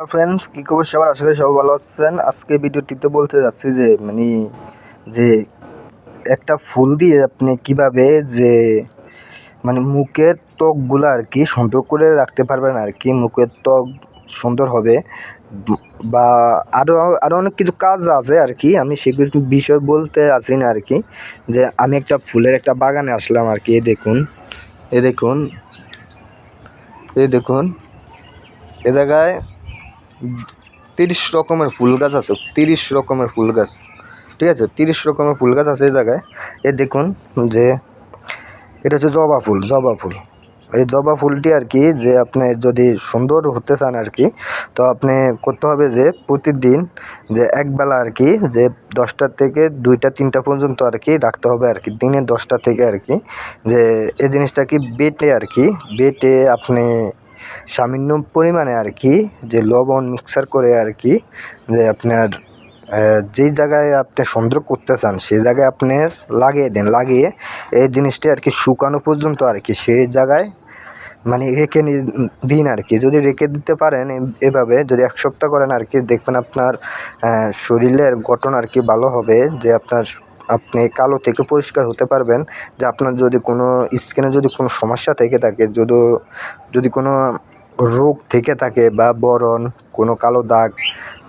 Friends কী খবর সবার আশা করি সবাই ভালো আছেন। আজকে ভিডিওটিতে বলতে যাচ্ছি যে মানে যে একটা ফুল দিয়ে আপনি কীভাবে যে মানে মুখের ত্বকগুলো আর কি সুন্দর করে রাখতে পারবেন আর কি, মুখের ত্বক সুন্দর হবে। বা আরও আরও অনেক কিছু কাজ আছে আর কি, আমি সেগুলো বিষয় বলতে আসি না আর কি। যে, আমি একটা ফুলের একটা বাগানে আসলাম আর কি এই দেখুন, এ দেখুন এ দেখুন, এ জায়গায় তিরিশ রকমের ফুল গাছ আছে, তিরিশ রকমের ফুল গাছ। ঠিক আছে? তিরিশ রকমের ফুল গাছ আছে এই জায়গায়। এ দেখুন যে, এটা হচ্ছে জবা ফুল জবা ফুল। এই জবা ফুলটি আর কি যে আপনি যদি সুন্দর হতে চান আর কি, তো আপনি করতে হবে যে প্রতিদিন যে একবেলা আর কি যে দশটা থেকে দুইটা, তিনটা পর্যন্ত আর কি রাখতে হবে আর কি, দিনে দশটা থেকে আর কি। যে এই জিনিসটা কি বেটে আর কি, বেটে আপনি সামান্য পরিমাণে আর কি যে লবণ মিক্সার করে আর কি, যে আপনার যেই জায়গায় আপনি সুন্দর করতে চান, সেই জায়গায় আপনি লাগিয়ে দেন, লাগিয়ে এই জিনিসটি আর কি শুকানো পর্যন্ত আর কি সেই জায়গায় মানে রেখে দিন আর কি। যদি রেখে দিতে পারেন এভাবে যদি এক সপ্তাহ করেন আর কি, দেখবেন আপনার শরীরের গঠন আর কি ভালো হবে, যে আপনার আপনি কালো থেকে পরিষ্কার হতে পারবেন। যে আপনার যদি কোনো স্কিনে যদি কোনো সমস্যা থেকে থাকে, যদি যদি কোনো রোগ থেকে থাকে বা বরণ, কোনো কালো দাগ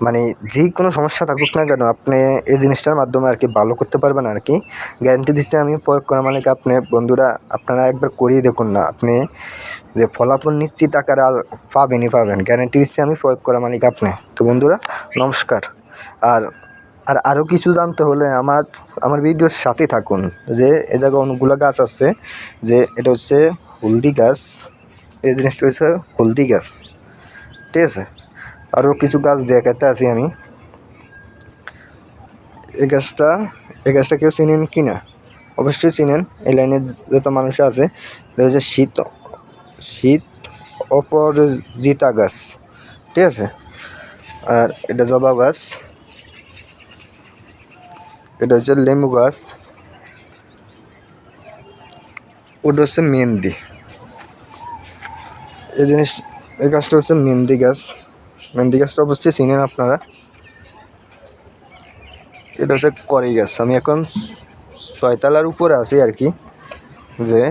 মানে যে কোনো সমস্যা থাকুক না কেন, আপনি এই জিনিসটার মাধ্যমে আর কি ভালো করতে পারবেন আর কি। গ্যারান্টি দিচ্ছি আমি প্রয়োগ করা মানে আপনি, বন্ধুরা, আপনারা একবার করিয়ে দেখুন না, আপনি যে ফলাফল নিশ্চিত আকারে পাবেনই পাবেন। গ্যারান্টি দিচ্ছি আমি প্রয়োগ করা মালিক আপনি। তো বন্ধুরা, নমস্কার। আর আর আরও কিছু জানতে হলে আমার আমার ভিডিওর সাথে থাকুন। যে এ জায়গায় অনেকগুলো গাছ আছে, যে এটা হচ্ছে হলদি গাছ। এই জিনিসটা হচ্ছে হলদি গাছ। ঠিক আছে? আরও কিছু গাছ দেখাতে আছি আমি। এই গাছটা এই গাছটা কেউ চিনেন কি না? অবশ্যই চিনেন। এই লাইনে যত মানুষ আছে এটা হচ্ছে শীত শীত অপরাজিতা গাছ। ঠিক আছে? আর এটা জবা গাছ। এটা হচ্ছে লেবু গাছ। ওটা হচ্ছে মেহেন্দি। এই জিনিস এই গাছটা হচ্ছে মেহেন্দি গাছ। মেহেন্দি গাছটা অবশ্যই চিনেন আপনারা। এটা হচ্ছে কড়াই গাছ। আমি এখন ছয়তলার উপরে আছি আর কি। যে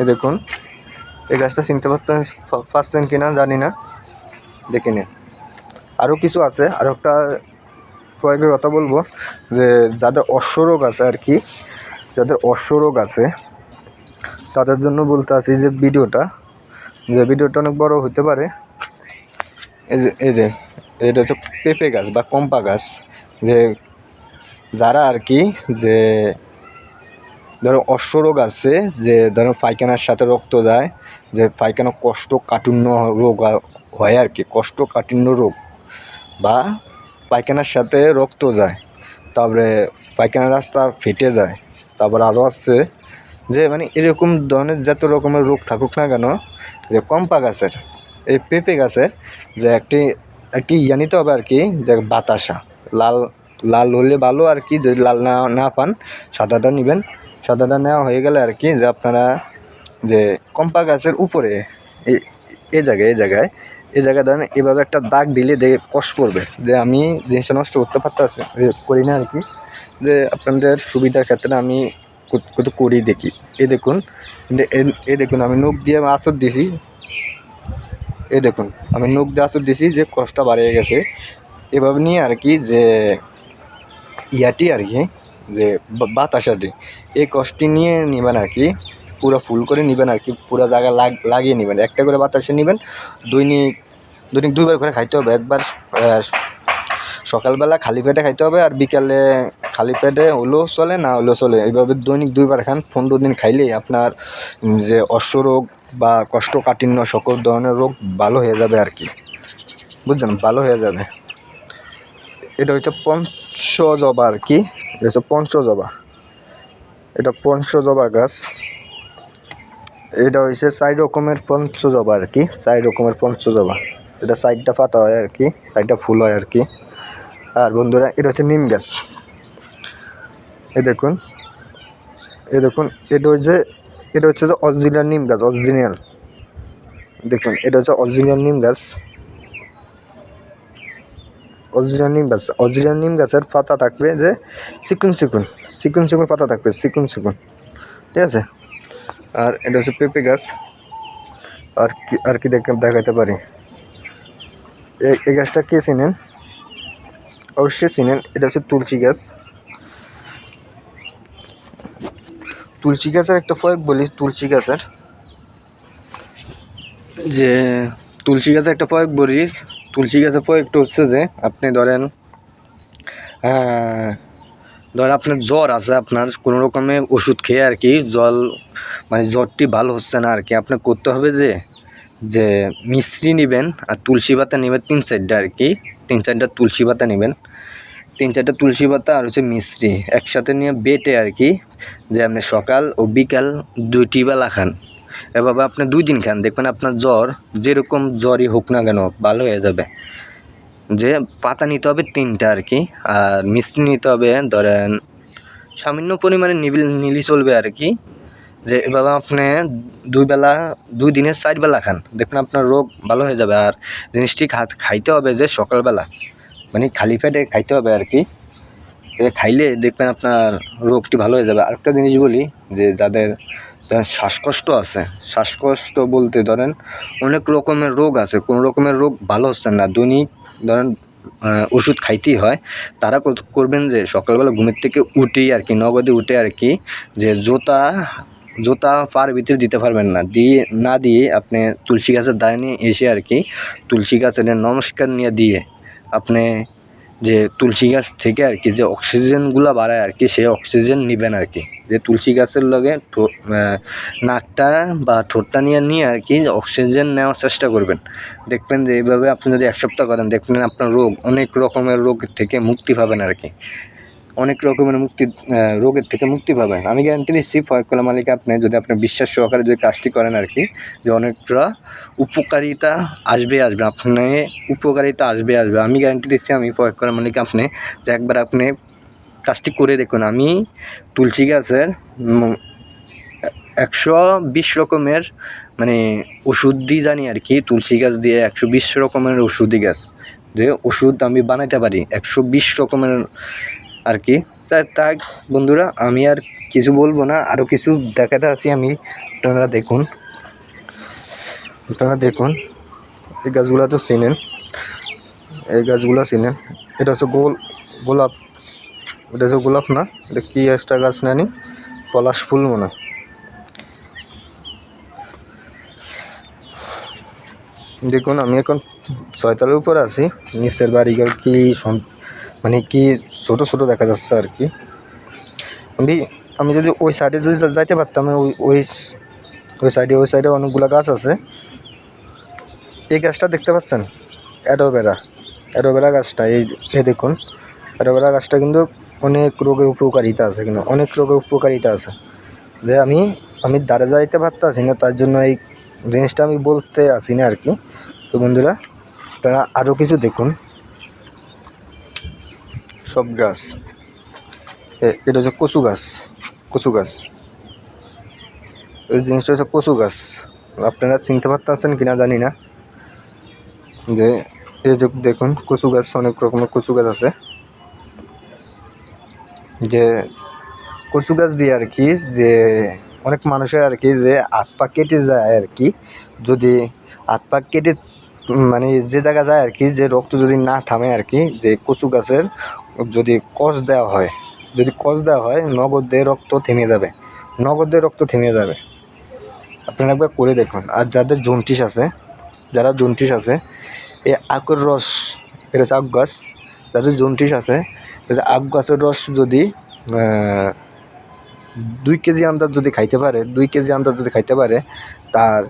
এ দেখুন। এই গাছটা চিনতে পারছেন পারছেন কি না জানি না। দেখে নিন। আরও কিছু আছে। আরও একটা কয়েকের কথা বলব, যে যাদের অশ্বরোগ আছে আর কি, যাদের অশ্বরোগ আছে, তাদের জন্য বলতে আছি যে ভিডিওটা যে ভিডিওটা অনেক বড় হতে পারে। এই যে এই যে, এটা হচ্ছে পেঁপে গাছ বা কম্পা গাছ, যে যারা আর কি, যে ধরো অশ্বরোগ আছে, যে ধরো পায়খানার সাথে রক্ত যায়, যে পায়খানা কষ্ট কাঠিন্য রোগ হয় আর কি, কষ্ট কাঠিন্য রোগ বা পায়খানার সাথে রক্ত যায়, তারপরে পায়খানার রাস্তা ফেটে যায়, তারপর আরও আছে যে মানে এরকম ধরনের যত রকমের রোগ থাকুক না কেন, যে কম্পা গাছের, এই পেঁপে গাছের যে একটি একটি ইয়া নিতে হবে আর কি, যে বাতাসা, লাল লাল হলে ভালো আর কি, যদি লাল না না পান, সাদাটা নেবেন, সাদাটা নেওয়া হয়ে গেলে আর কি যে আপনারা যে কম্পা গাছের উপরে এই জায়গায় এই জায়গায় এই জায়গায় ধরেন এভাবে একটা দাগ দিলে দেখে কষ্ট করবে। যে আমি জিনিসটা নষ্ট করতে পারতেছি করি না আর কি যে আপনাদের সুবিধার ক্ষেত্রে আমি কত- করি দেখি। এ দেখুন, এ- দেখুন, আমি নখ দিয়ে আঁচড় দিছি। এ দেখুন, আমি নখ দিয়ে আঁচড় দিছি যে কষ্টটা বাড়িয়ে গেছে। এভাবে নিয়ে আর কি যে ইয়াটি আর কি যে বাতাসাটি এই কষ্টটি নিয়ে নেবেন আর কি পুরো ফুল করে নেবেন আর কি পুরো জায়গা লাগ, লাগিয়ে নেবেন। একটা করে বাতাসে নেবেন, দৈনিক দৈনিক দুইবার করে খাইতে হবে। একবার সকালবেলা খালি পেটে খাইতে হবে আর বিকালে খালি পেটে হলেও চলে, না হলেও চলে। এইভাবে দৈনিক দুইবার খান, পনেরো দিন খাইলেই আপনার যে অশ্বরোগ বা কষ্টকাঠিন্য সকল ধরনের রোগ ভালো হয়ে যাবে আর কি। বুঝছেন? ভালো হয়ে যাবে। এটা হচ্ছে পঞ্চজবা আর কি। এটা হচ্ছে পঞ্চজবা। এটা পঞ্চজবা গাছ। এটা হয়েছে চার রকমের পঞ্চজবা আর কি। চার রকমের পঞ্চজবা। এটা সাইডটা পাতা হয় আর কি, সাইডটা ফুল হয় আর কি। আর বন্ধুরা, এটা হচ্ছে নিম গাছ। এই দেখুন এই দেখুন, এটা হচ্ছে এটা হচ্ছে যে অরিজিনাল নিম গাছ, অরিজিনাল। দেখুন, এটা হচ্ছে অরিজিনাল নিম গাছ। অরিজিনাল নিম গাছ, অরিজিনাল নিম গাছের পাতা থাকবে যে চিকুন চিকুন চিকুন চিকুন পাতা থাকবে, চিকুন চিকুন। ঠিক আছে? আর এটা হচ্ছে পেঁপে গাছ। আর কি আর কি দেখ দেখাতে পারি। এই- গাছটা কে চিনেন? অবশ্যই চিনেন। এটা হচ্ছে তুলসী গাছ। তুলসী গাছের একটা প্রয়োগ বলি, তুলসী গাছের। যে তুলসী গাছের একটা প্রয়োগ বলি, তুলসী গাছের প্রয়োগটা হচ্ছে যে, আপনি ধরেন ধরেন আপনার জ্বর আছে, আপনার কোনো রকমের ওষুধ খেয়ে আর কি, জল মানে জ্বরটি ভালো হচ্ছে না আর কি, আপনার করতে হবে যে যে মিশ্রি নেবেন আর তুলসী পাতা নেবেন তিন চারটা আর কি। তিন চারটা তুলসী পাতা নেবেন। তিন চারটা তুলসী পাতা আর হচ্ছে মিশ্রি। একসাথে নিয়ে বেটে আর কি, যে আপনি সকাল ও বিকাল দুইটি বেলা খান। এভাবে আপনি দুই দিন খান। দেখবেন আপনার জ্বর যেরকম জ্বরই হোক না কেন, ভালো হয়ে যাবে। যে পাতা নিতে হবে তিনটা আর কি, আর মিষ্টি নিতে হবে ধরেন সামান্য পরিমাণে নিবিল নিলি চলবে আর কি। যে এভাবে আপনি দুই বেলা, দুই দিনে চার বেলা খান, দেখবেন আপনার রোগ ভালো হয়ে যাবে। আর জিনিসটি খাইতে হবে যে সকালবেলা মানে খালি পেটে খাইতে হবে আর কি। খাইলে দেখবেন আপনার রোগটি ভালো হয়ে যাবে। আরেকটা জিনিস বলি, যে যাদের ধরেন শ্বাসকষ্ট আছে, শ্বাসকষ্ট বলতে ধরেন অনেক রকমের রোগ আছে। কোনো রকমের রোগ ভালো হচ্ছে না। দৈনিক ধরেন ওষুধ খাইতেই হয়। তারা করবেন যে সকালবেলা ঘুমের থেকে উঠেই আর কি, নগদে উঠে আর কি, যে জোতা জোতা পার ভিতরে দিতে পারবেন না। দিয়ে না দিয়ে আপনি তুলসী গাছের দায় নিয়ে এসে আর কি তুলসী গাছের নমস্কার নিয়ে দিয়ে আপনি যে তুলসী গাছ থেকে আর কি যে অক্সিজেনগুলো বাড়ায় আর কি, সে অক্সিজেন নেবেন আর কি। যে তুলসী গাছের লগে নাকটা বা ঠোঁটটা নিয়ে নিয়ে আর কি অক্সিজেন নেওয়ার চেষ্টা করবেন। দেখবেন যে এইভাবে আপনি যদি এক সপ্তাহ করেন, দেখবেন আপনার রোগ, অনেক রকমের রোগ থেকে মুক্তি পাবেন আর কি। অনেক রকমের মুক্তি রোগের থেকে মুক্তি পাবেন। আমি গ্যারান্টি দিচ্ছি ফয়কুলা মালিক আপনি যদি আপনি বিশ্বাস সহকারে যদি কাজটি করেন আর কি যে অনেকটা উপকারিতা আসবে আসবে, আপনি উপকারিতা আসবে আসবে। আমি গ্যারান্টি দিচ্ছি, আমি ফয়কুলা মালিক আপনি, যে একবার আপনি কাজটি করে দেখুন। আমি তুলসী গাছের একশো বিশ রকমের মানে ওষুধই জানি আর কি তুলসী গাছ দিয়ে একশো বিশ রকমের ওষুধি গাছ। যে ওষুধ আমি বানাইতে পারি, একশো বিশ রকমের আর কি তা তাই বন্ধুরা, আমি আর কিছু বলব না। আরও কিছু দেখাতে আছি আমি। আপনারা দেখুন। আপনারা দেখুন। এই গাছগুলো তো চেনেন এই গাছগুলো চেনেন এটা হচ্ছে গোল, গোলাপ। এটা হচ্ছে গোলাপ না? এটা কী একটা গাছ নানি? পলাশ ফুল মনে দেখুন, আমি এখন ছয়তলার উপরে আছি। নিচের বাড়িঘর কি মানে কি ছোট ছোট দেখা যাচ্ছে আর কি। আমি আমি যদি ওই সাইডে যদি যাইতে পারতাম ওই ওই ওই সাইডে ওই সাইডে অনেকগুলো গাছ আছে। এই গাছটা দেখতে পাচ্ছেন? অ্যাডোভেরা অ্যাডোভেরা গাছটা, এই এই দেখুন অ্যাডোভেরা গাছটা কিন্তু অনেক রোগের উপকারিতা আছে, কিন্তু অনেক রোগের উপকারিতা আছে। যে আমি আমি দাঁড়ে যাইতে পারতাছি না, তার জন্য এই জিনিসটা আমি বলতে আসি না আর কি। তো বন্ধুরা, আপনারা আরও কিছু দেখুন। সব গাছ। এটা হচ্ছে কচু গাছ কচু গাছ। এই জিনিসটা হচ্ছে কচু গাছ। আপনারা চিনতে পারতেছেন কিনা জানি না। যে, এই যে দেখুন, কচু গাছ, অনেক রকমের কচু গাছ আছে। যে, কচু গাছ দিয়ে আর কি, যে, অনেক মানুষের আর কি, যে, হাত পা কেটে যায় আর কি। যদি হাত পা কেটে মানে যে জায়গা যায় আর কি, যে রক্ত যদি না থামে আর কি, যে কচু গাছের যদি কষ দেওয়া হয়, যদি কষ দেওয়া হয়, নগদ রক্ত থেমে যাবে। নগদ রক্ত থেমে যাবে। আপনারা একবার করে দেখুন। আর যাদের জন্টিস আছে, যারা জন্টিস আছে, এই আখের রস, এটা হচ্ছে আখ গাছ। যাদের জন্টিস আছে আখ গাছের রস যদি দুই কেজি আন্দাজ যদি খাইতে পারে, দুই কেজি আন্দাজ যদি খাইতে পারে, তার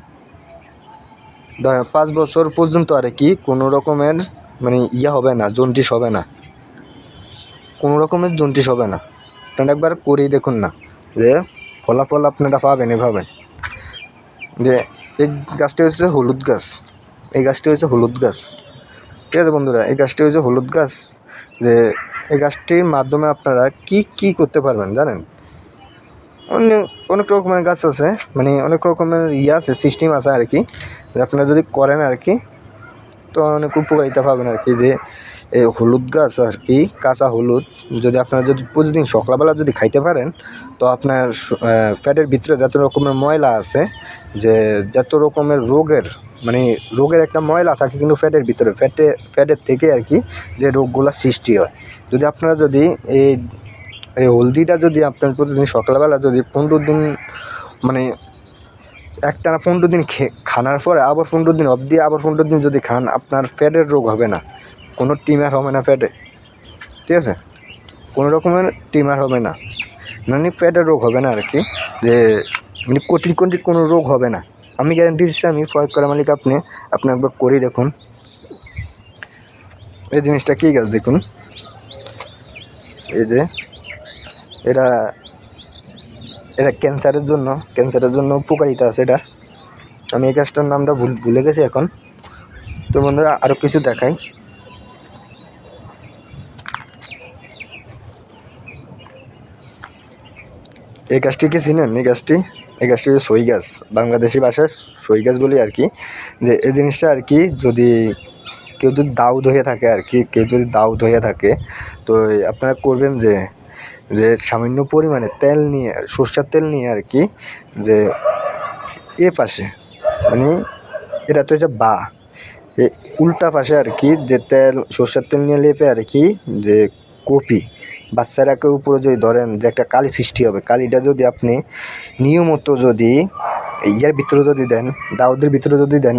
ধরেন পাঁচ বছর পর্যন্ত আর কি কোনো রকমের মানে ইয়া হবে না, জন্ডিস হবে না। কোনো রকমের জন্ডিস হবে না। আপনারা একবার করেই দেখুন না, যে ফলাফল আপনারা পাবেন এভাবে। যে এই গাছটি হচ্ছে হলুদ গাছ, এই গাছটি হচ্ছে হলুদ গাছ। ঠিক আছে বন্ধুরা, এই গাছটি হচ্ছে হলুদ গাছ। যে এই গাছটির মাধ্যমে আপনারা কি কি করতে পারবেন জানেন? অনেক অনেক রকমের গাছ আছে মানে অনেক রকমের ইয়ে আছে সিস্টেম আছে আর কি। আপনারা যদি করেন আর কি, তো অনেক উপকারিতা পাবেন আর কি। যে হলুদ গাছ আর কি, কাঁচা হলুদ। যদি আপনারা যদি প্রতিদিন সকালবেলা যদি খাইতে পারেন, তো আপনার পেটের ভিতরে যত রকমের ময়লা আছে, যে যত রকমের রোগের মানে রোগের একটা ময়লা থাকে কিন্তু ফ্যাটের ভিতরে, ফ্যাটে, ফ্যাটের থেকে আর কি যে রোগগুলো সৃষ্টি হয়। যদি আপনারা যদি এই এই হলদিটা যদি আপনার প্রতিদিন সকালবেলা যদি পনেরো দিন মানে একটানা পনেরো দিন খে, খানার পরে আবার পনেরো দিন অবধি আবার পনেরো দিন যদি খান, আপনার ফ্যাটের রোগ হবে না। কোনো টিমার হবে না ফ্যাটে ঠিক আছে? কোনো রকমের টিমার হবে না। মানে ফ্যাটের রোগ হবে না আর কি। যে মানে কঠিন কঠিন কোনো রোগ হবে না। আমি গ্যারান্টি দিচ্ছি, আমি প্রয়োগ করা মালিক আপনি আপনি একবার করে দেখুন। এই জিনিসটা কী গাছ দেখুন। এই যে এটা এটা ক্যান্সারের জন্য ক্যান্সারের জন্য উপকারিতা আছে এটা। আমি এই গাছটার নামটা ভুল, ভুলে গেছি এখন। তো বন্ধুরা আরও কিছু দেখাই। এই গাছটি কি চিনেন? এই গাছটি এই গাছটি সই গাছ। বাংলাদেশি ভাষায় সই গাছ বলি আর কি। যে এই জিনিসটা আর কি যদি কেউ যদি দাউদ হয়ে থাকে আর কি, কেউ যদি দাউদ হয়ে থাকে, তো আপনারা করবেন যে যে সামান্য পরিমাণে তেল নিয়ে, সর্ষের তেল নিয়ে আর কি, যে এ পাশে মানে এটা তো হচ্ছে বা উল্টা পাশে আর কি যে তেল, সর্ষের তেল নিয়ে লেপে আর কি, যে কপি। বাচ্চারাকে উপরে যদি ধরেন যে একটা কালি সৃষ্টি হবে, কালিটা যদি আপনি নিয়মত যদি ইয়ার ভিতরে যদি দেন, দাউদের ভিতরে যদি দেন,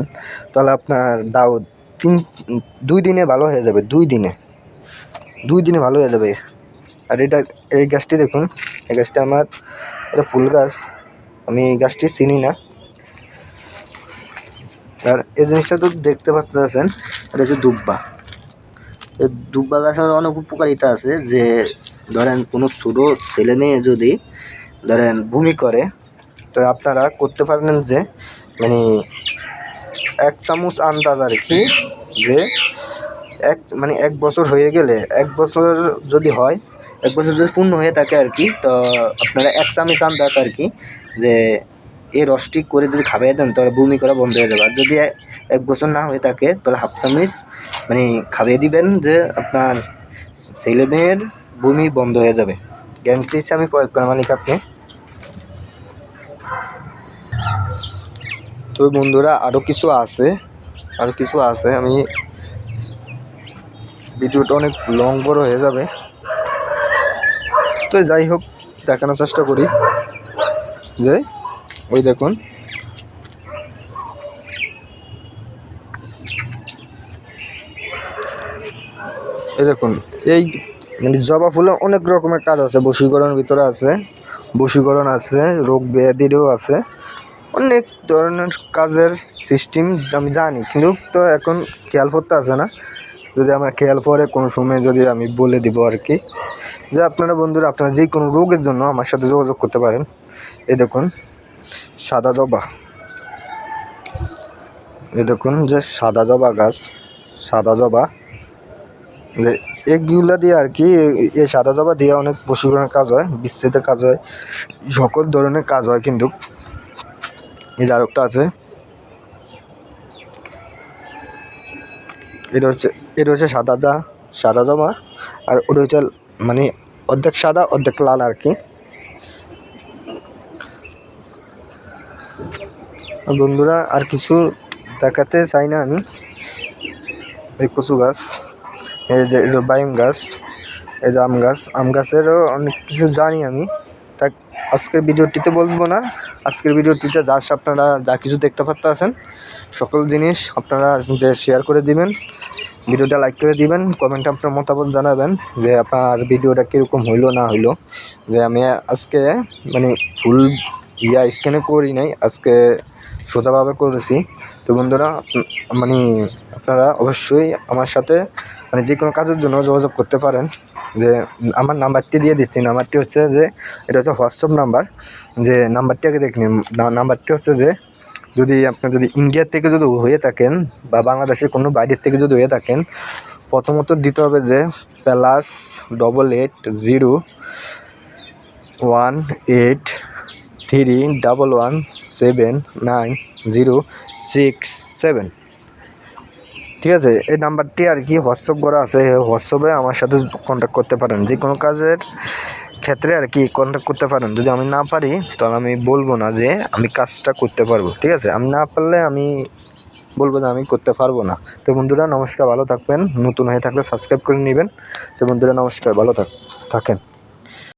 তাহলে আপনার দাউদ তিন, দুই দিনে ভালো হয়ে যাবে, দুই দিনে। দুই দিনে ভালো হয়ে যাবে। আর এটা, এই গাছটি দেখুন, এই গাছটা আমার, এটা ফুল গাছ। আমি এই গাছটি চিনি না। আর এই জিনিসটা তো দেখতে পাচ্ছেন, এটা হচ্ছে দুব্বা। দুব্বা গাছের অনেক উপকারিতা আছে যে, ধরেন কোনো ছোটো ছেলে মেয়ে যদি, ধরেন ভূমি করে, তো আপনারা করতে পারেন যে মানে এক চামচ আন্দাজ আর কি, যে এক মানে এক বছর হয়ে গেলে, এক বছর যদি হয়, এক বছর যদি পূর্ণ হয়ে থাকে আর কি, তো আপনারা এক চামচ আন্দাজ আর কি, যে এই রসটি করে যদি খাইয়ে দেন, তাহলে বমি করা বন্ধ হয়ে যাবে। আর যদি এক বছর না হয়ে থাকে, তাহলে হাফ চামচ মানে খাইয়ে দিবেন যে আপনার ছেলে মেয়ের বমি বন্ধ হয়ে যাবে। গ্যারান্টি আমি প্রয়োগ করা মালিক আপনি। তো বন্ধুরা আরও কিছু আছে। আরও কিছু আছে, আমি ভিডিওটা অনেক লং বড় হয়ে যাবে। তো যাই হোক, দেখানোর চেষ্টা করি যে ওই দেখুন। এই দেখুন, এই মানে জবা ফুলে অনেক রকমের কাজ আছে, বশীকরণের ভিতরে আছে, বশীকরণ আছে, রোগ ব্যাধিরও আছে। অনেক ধরনের কাজের সিস্টেম আমি জানি, কিন্তু তো এখন খেয়াল করতে আছে না। যদি আমার খেয়াল পরে কোনো সময় যদি আমি বলে দিব আর কি। যে আপনারা বন্ধুরা, আপনারা যে কোনো রোগের জন্য আমার সাথে যোগাযোগ করতে পারেন। এই দেখুন। সাদা জবা। এ দেখুন যে সাদা জবা গাছ, সাদা জবা। যে এগুলা দিয়ে আর কি এই সাদা জবা দিয়ে অনেক বশীকরণের কাজ হয় বিচ্ছেদের কাজ হয়, সকল ধরনের কাজ হয় কিন্তু। এই যে আছে। এটা হচ্ছে এটা হচ্ছে সাদা জা, সাদা জমা আর ওটা হচ্ছে মানে অর্ধেক সাদা, অর্ধেক লাল আর কি। বন্ধুরা, আর কিছু দেখাতে চাই না আমি। এই কচু গাছ, এই যে বাইম গাছ, এই যে আম গাছ। আম গাছেরও অনেক কিছু জানি আমি। তা আজকের ভিডিওটিতে বলব না। আজকের ভিডিওটিতে যা আপনারা যা কিছু দেখতে পারতে আছেন, সকল জিনিস আপনারা যে শেয়ার করে দিবেন, ভিডিওটা লাইক করে দিবেন কমেন্টে আপনার মতামত জানাবেন যে আপনার ভিডিওটা কীরকম হইল, না হইল। যে আমি আজকে মানে ফুল ইয়া স্ক্যানে করি নাই, আজকে সোজাভাবে করেছি। তো বন্ধুরা মানে আপনারা অবশ্যই আমার সাথে মানে যে কোনো কাজের জন্য যোগাযোগ করতে পারেন। যে, আমার নাম্বারটি দিয়ে দিচ্ছি। নাম্বারটি হচ্ছে যে, এটা হচ্ছে হোয়াটসঅ্যাপ নাম্বার। যে, নাম্বারটি আগে দেখে নাম্বারটি হচ্ছে যে, যদি আপনার যদি ইন্ডিয়ার থেকে যদি হয়ে থাকেন বা বাংলাদেশের কোনো বাইরের থেকে যদি হয়ে থাকেন, প্রথমত দিতে হবে যে plus double eight zero one eight three double one seven nine zero six seven ঠিক আছে, এই নাম্বারটি আর কি হোয়াটসঅ্যাপ করা আছে হোয়াটসঅ্যাপে আমার সাথে কন্ট্যাক্ট করতে পারেন। যে কোনো কাজের ক্ষেত্রে আর কি কন্ট্যাক্ট করতে পারেন। যদি আমি না পারি, তাহলে আমি বলব না যে আমি কাজটা করতে পারব। ঠিক আছে, আমি না পারলে আমি বলব যে আমি করতে পারব না। তো বন্ধুরা, নমস্কার, ভালো থাকবেন। নতুন হয়ে থাকলে সাবস্ক্রাইব করে নেবেন। তো বন্ধুরা, নমস্কার, ভালো থাক থাকেন।